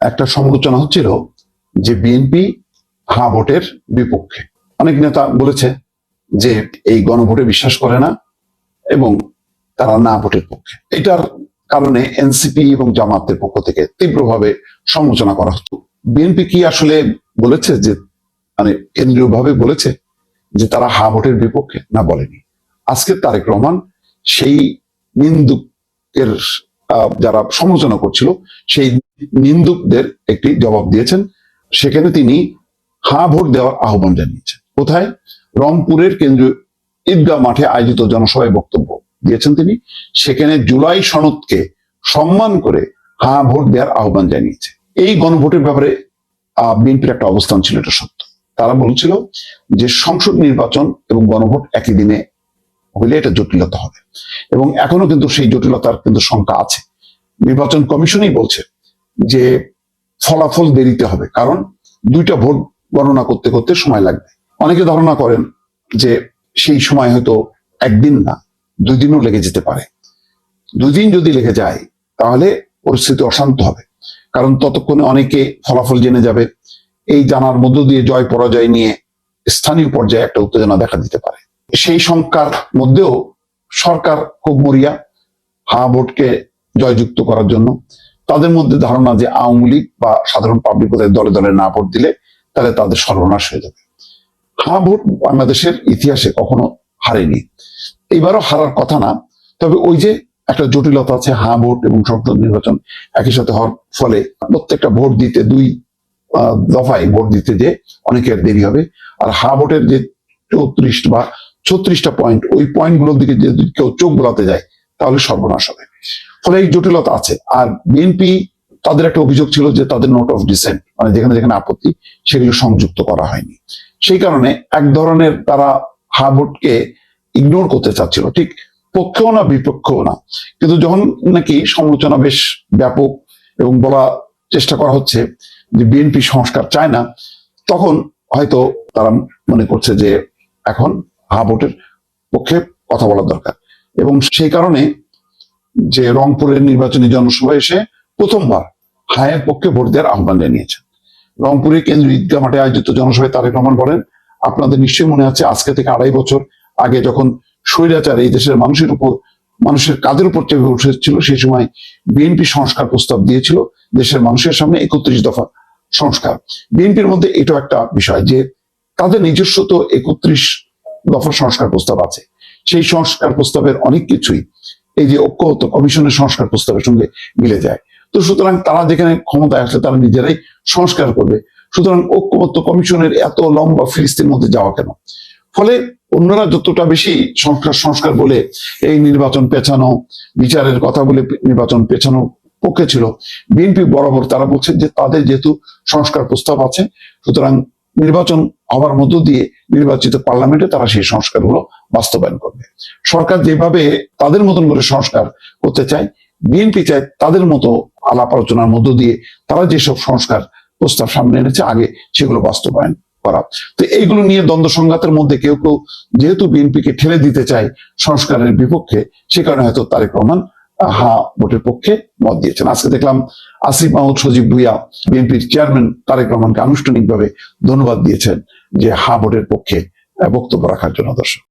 একটা সমালোচনা হচ্ছিল যে বিএনপি হা ভোটের বিপক্ষে। অনেক নেতা বলেছে যে এই গণভোটে বিশ্বাস করে না এবং তারা না ভোটের পক্ষে। এটার কারণে এনসিপি এবং জামাতের পক্ষ থেকে তীব্রভাবে সমালোচনা করা হতো। বিএনপি কি আসলে বলেছে যে মানে কেন্দ্রীয়ভাবে বলেছে যে তারা হা ভোটের বিপক্ষে? না বলেনি। আজকে তারেক রহমান সেই নিন্দুকের যারা সমালোচনা করছিল, সেই নিন্দুকদের একটি জবাব দিয়েছেন। সেখানে তিনি হা ভোট দেওয়ার আহ্বান জানিয়েছেন। কোথায়? রংপুরের কেন্দ্রীয় ঈদগাহ মাঠে আয়োজিত জনসভায় বক্তব্য দিয়েছেন তিনি। সেখানে জুলাই সনদকে সম্মান করে হা ভোট দেওয়ার আহ্বান জানিয়েছে। এই গণভোটের ব্যাপারে বিএনপির একটা অবস্থান ছিল, এটা সত্য। তারা বলছিল যে সংসদ নির্বাচন এবং গণভোট একই দিনে হইলে এটা জটিলতা হবে। এবং এখনও কিন্তু সেই জটিলতার কিন্তু সংখ্যা আছে। নির্বাচন কমিশনই বলছে যে ফলাফল দেরিতে হবে, কারণ দুইটা ভোট গণনা করতে করতে সময় লাগবে। অনেকে ধারণা করেন যে সেই সময় হয়তো একদিন না, দুই দিনও লেগে যেতে পারে। দুই দিন যদি লেগে যায়, তাহলে পরিস্থিতি অশান্ত হবে। কারণ ততক্ষণে অনেকে ফলাফল জেনে যাবে। এই জানার মধ্য দিয়ে জয় পরাজয় নিয়ে স্থানীয় পর্যায়ে একটা উত্তেজনা দেখা দিতে পারে। সেই সংখ্যার মধ্যেও সরকার খুব মরিয়া হা ভোটকে জয়যুক্ত করার জন্য। তাদের মধ্যে ধারণা যে আওয়ামী লীগ বা সাধারণ পাবলিক দলে দলে না ভোট দিলে তাহলে তাদের সর্বনাশ হয়ে যাবে। হা ভোট বাংলাদেশের ইতিহাসে কখনো হারেনি। এবারও হারার কথা না, তবে ওই যে একটা জটিলতা আছে, হা ভোট এবং সংসদ নির্বাচন একই সাথে হওয়ার ফলে প্রত্যেকটা ভোট দিতে দুই দফায় ভোট দিতে যে অনেকের দেরি হবে। আর হা ভোটের যে চৌত্রিশ বা ছত্রিশটা পয়েন্ট ওই পয়েন্টগুলোর দিকে যদি কেউ চোখ বোলাতে যায়, তাহলে সর্বনাশ হবে। ফলে এই জটিলতা আছে। আর বিএনপি তাদের একটা অভিযোগ ছিল যে তাদের নোট অফ ডিসেন্ট মানে যেখানে যেখানে আপত্তি, সেগুলো সংযুক্ত করা হয়নি। সেই কারণে এক ধরনের তারা হা ইগনোর করতে চাচ্ছিল। ঠিক পক্ষেও না, বিপক্ষেও না। কিন্তু যখন নাকি সমালোচনা বেশ ব্যাপক এবং বলা চেষ্টা করা হচ্ছে যে বিএনপি সংস্কার চায় না, তখন হয়তো তারা মনে করছে যে এখন হা ভোটের পক্ষে কথা বলা দরকার। এবং সেই কারণে যে রংপুরের নির্বাচনী জনসভা এসে প্রথমবার হায়ের পক্ষে ভোট দেওয়ার আহ্বান জানিয়েছেন। রংপুরে কেন্দ্রীয় ঈদগাহ মাঠে আয়োজিত জনসভায় তারেক রহমান বলেন, আপনাদের নিশ্চয়ই মনে আছে আজকে থেকে আড়াই বছর আগে যখন স্বৈরাচার এই দেশের মানুষের উপর, মানুষের কাদের উপর চেপে উঠেছিল সেই সময় বিএনপি সংস্কার প্রস্তাব দিয়েছিল দেশের মানুষের সামনে একত্রিশ দফা সংস্কার। বিএনপির মধ্যে এটাও একটা বিষয় যে তাদের নিজস্ব তো একত্রিশ দফা সংস্কার প্রস্তাব আছে। সেই সংস্কার প্রস্তাবের অনেক কিছুই এই যে ঐক্যবদ্ধ কমিশনের সংস্কার প্রস্তাবের সঙ্গে মিলে যায়। তো সুতরাং তারা যেখানে ক্ষমতায় আসলে তারা নিজেরাই সংস্কার করবে। সুতরাং ঐক্যবদ্ধ কমিশনের এত লম্বা ফিরিস্তির মধ্যে যাওয়া কেন? ফলে অন্যরা যতটা বেশি সংস্কার সংস্কার বলে এই নির্বাচন পেছানো, বিচারের কথা বলে নির্বাচন পেছানোর পক্ষে ছিল, বিএনপি বরাবর তারা বলছে যে তাদের যেহেতু সংস্কার প্রস্তাব আছে, সুতরাং নির্বাচন হওয়ার মধ্য দিয়ে নির্বাচিত পার্লামেন্টে তারা সেই সংস্কারগুলো বাস্তবায়ন করবে। সরকার যেভাবে তাদের মতন করে সংস্কার করতে চায়, বিএনপি চায় তাদের মতো আলাপ আলোচনার মধ্য দিয়ে তারা যেসব সংস্কার প্রস্তাব সামনে এনেছে, আগে সেগুলো বাস্তবায়ন করা। তো এইগুলো নিয়ে দ্বন্দ্ব সংঘাতের মধ্যে কেউ কেউ যেহেতু বিএনপিকে ঠেলে দিতে চায় সংস্কারের বিপক্ষে, সে কারণে হয়তো তারেক রহমান হা ভোটের পক্ষে মত দিয়েছেন। আজকে দেখলাম আসিফ মাহমুদ, সজীব ভুইয়া, বিএনপির চেয়ারম্যান তারেক রহমানকে আনুষ্ঠানিকভাবে ধন্যবাদ দিয়েছেন যে হা, ভোটের পক্ষে বক্তব্য রাখার জন্য দর্শক।